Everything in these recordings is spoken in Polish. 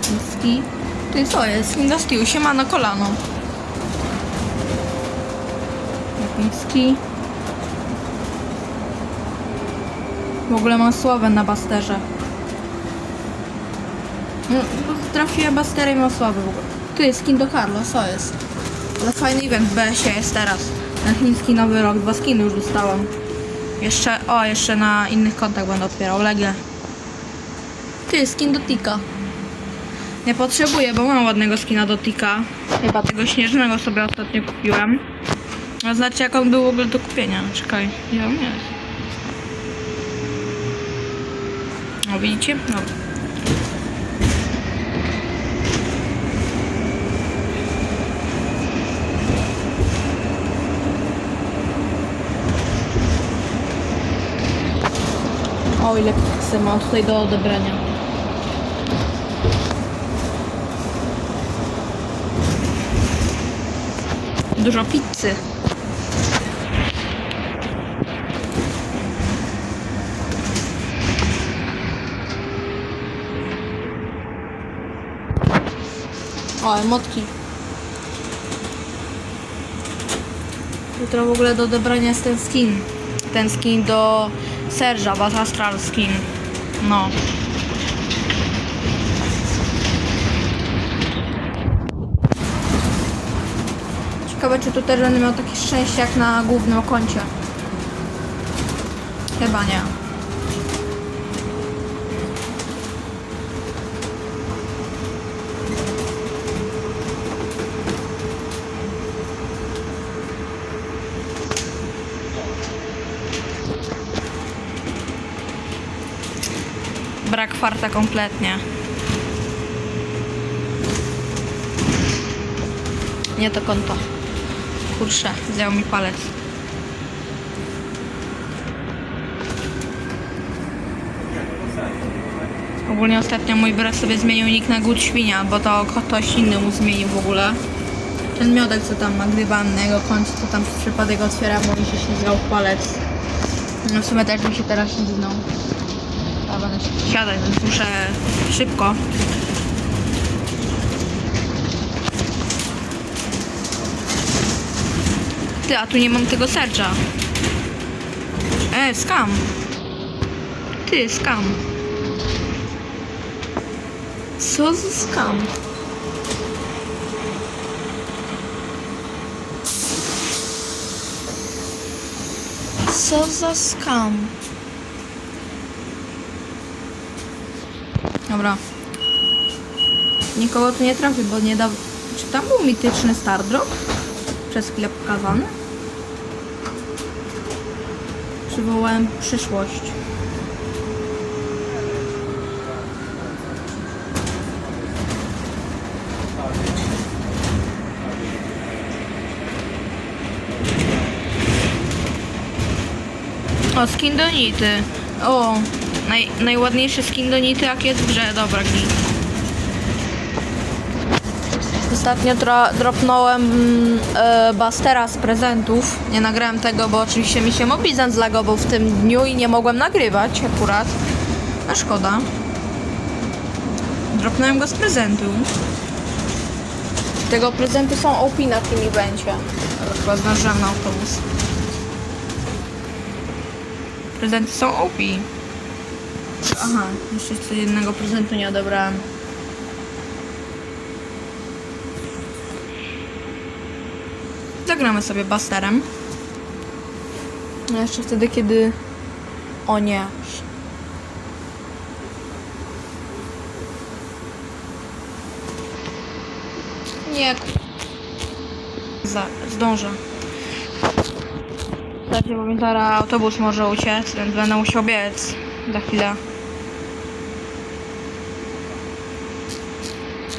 jakiś ski. Ty co jest? Do skiu, siema na kolano. Jakiś ski. W ogóle mam sławę na Basterze. No, trafiłem Basterem i mam sławę w ogóle. Tu jest skin do Carlo, co jest? Ale fajny event w BS-ie jest teraz. Na chiński nowy rok, dwa skiny już dostałam. Jeszcze, o, jeszcze na innych kontach będę otwierał, Legie. Ty, skin do Tika. Nie potrzebuję, bo mam ładnego skina do Tika. Chyba tego śnieżnego sobie ostatnio kupiłem. A znaczy jak on był w ogóle do kupienia. Czekaj, gdzie on jest? O, widzicie? No. O, ile piksy mam tutaj do odebrania. Dużo pizzy. O, emotki. Jutro w ogóle do odebrania jest ten skin. Ten skin do Serża, Bas Astral skin. No. Ciekawe, czy tu też będę miał takie szczęście jak na głównym koncie. Chyba nie. Brak farta kompletnie. Nie to konto. Kurczę, zjął mi palec. Ogólnie ostatnio mój brat sobie zmienił nick na Good Świnia, bo to ktoś inny mu zmienił w ogóle. Ten miodek, co tam nagrywam na jego koncie, co tam przypadek otwiera, bo mi się ślizgał palec. No w sumie też mi się teraz ślizgnął. Ja będę więc muszę szybko. Ty, a tu nie mam tego sercza. E, skam. Ty, skam. Co za skam? Co za skam? Dobra. Nikogo tu nie trafi, bo nie da... Czy tam był mityczny Stardrop? Przez chwilę pokazany? Przywołałem przyszłość. O, skin do nity. O, naj, najładniejszy skin do nity, jak jest w grze. Dobra, git. Ostatnio dro, dropnąłem mm, e, Bastera z prezentów. Nie nagrałem tego, bo oczywiście mi się mobilizant zlagował w tym dniu i nie mogłem nagrywać akurat. A szkoda. Dropnąłem go z prezentu. Tego prezenty są OP na tym evencie. Chyba zdążyłem na autobus. Prezenty są OP. Aha, jeszcze jednego prezentu nie odebrałem. Zagramy sobie Basterem. A jeszcze wtedy, kiedy... O nie. Nie. Za, zdążę. Dajcie, bo mi zaraz autobus może uciec, więc będę musiał biec za chwilę.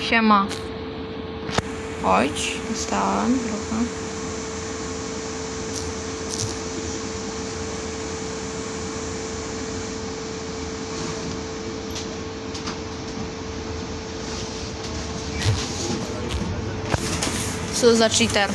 Siema. Chodź, dostałem trochę. Co za cheater.